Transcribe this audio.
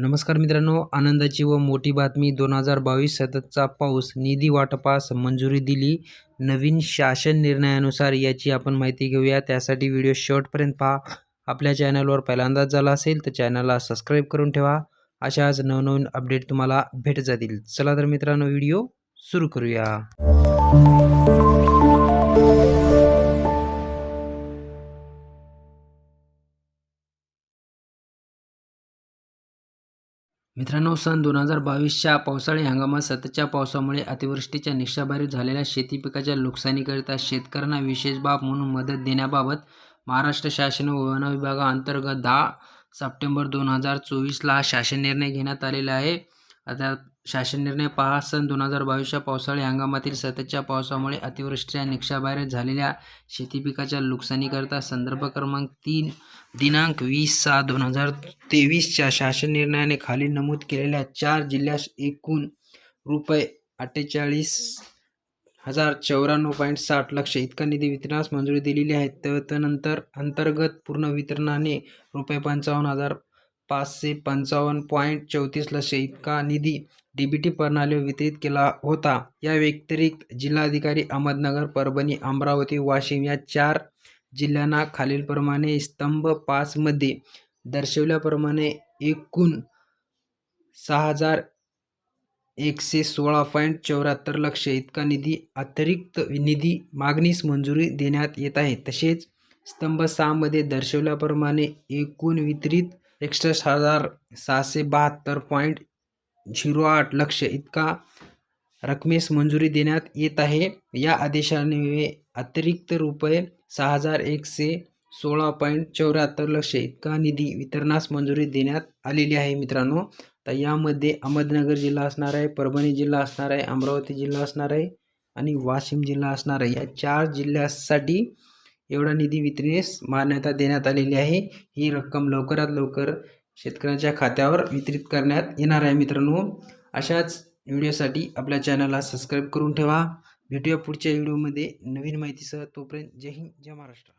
नमस्कार मित्रांनो आनंदाची व मोठी बातमी. दोन हजार बावीस सततचा पाऊस निधी वाटपास मंजुरी दिली. नवीन शासन निर्णयानुसार याची आपण माहिती घेऊया. त्यासाठी व्हिडिओ शेवटपर्यंत पहा. आपल्या चॅनलवर पहिल्यांदाच झाला असेल तर चॅनलला सबस्क्राईब करून ठेवा. अशाच नवनवीन अपडेट तुम्हाला भेट जातील. चला तर मित्रांनो व्हिडिओ सुरू करूया. मित्रांनो सन दोन हजार बावीसच्या पावसाळी हंगामात सततच्या पावसामुळे अतिवृष्टीच्या निष्ठाबारीत झालेल्या शेती पिकाच्या नुकसानीकरिता शेतकऱ्यांना विशेष बाब म्हणून मदत देण्याबाबत महाराष्ट्र शासन व वन विभागाअंतर्गत दहा सप्टेंबर दोन हजार चोवीसला हा शासन निर्णय घेण्यात आलेला आहे. आता शासन निर्णय पहा सन दोन हजार बावीसच्या पावसाळी हंगामातील सततच्या पावसामुळे अतिवृष्टीच्या निकषाबाहेर झालेल्या शेती पिकाच्या नुकसानीकरता संदर्भ क्रमांक तीन दिनांक वीस सहा दोन हजार तेवीसच्या शासन निर्णयाने खाली नमूद केलेल्या चार जिल्ह्यास एकूण रुपये अठ्ठेचाळीस हजार चौऱ्याण्णव पॉईंट साठ लक्ष इतका निधी वितरणास मंजुरी दिलेली आहे. त्यानंतर अंतर्गत पूर्ण वितरणाने रुपये पंचावन्न हजार पाचशे पंचावन्न पॉईंट चौतीस लक्ष इतका निधी डी बी टी प्रणालीवर वितरित केला होता. या व्यतिरिक्त जिल्हाधिकारी अहमदनगर परभणी अमरावती वाशिम या चार जिल्ह्यांना खालीलप्रमाणे स्तंभ पाचमध्ये दर्शवल्याप्रमाणे एकूण सहा हजार एकशे सोळा पॉईंट चौऱ्याहत्तर लक्ष इतका निधी अतिरिक्त निधी मागणीस मंजुरी देण्यात येत आहे. तसेच स्तंभ सहामध्ये दर्शवल्याप्रमाणे एकूण वितरित एकसष्ट हजार सहाशे बहात्तर पॉईंट झिरो आठ लक्ष इतका रकमेस मंजुरी देण्यात येत आहे. या आदेशाने अतिरिक्त रुपये सहा हजार एकशे सोळा पॉईंट चौऱ्याहत्तर लक्ष इतका निधी वितरणास मंजुरी देण्यात आलेली आहे मित्रांनो. तर यामध्ये अहमदनगर जिल्हा असणार आहे परभणी जिल्हा असणार आहे अमरावती जिल्हा असणार आहे आणि वाशिम जिल्हा असणार आहे. या चार जिल्ह्यासाठी एवढा निधी वितरणेस मान्यता देण्यात आलेली आहे. ही रक्कम लवकरात लवकर शेतकऱ्यांच्या खात्यावर वितरित करण्यात येणार आहे मित्रांनो. अशाच व्हिडिओसाठी आपल्या चॅनलला सबस्क्राईब करून ठेवा. भेटूया पुढच्या व्हिडिओमध्ये. नवीन माहितीसह तोपर्यंत जय हिंद जय महाराष्ट्र.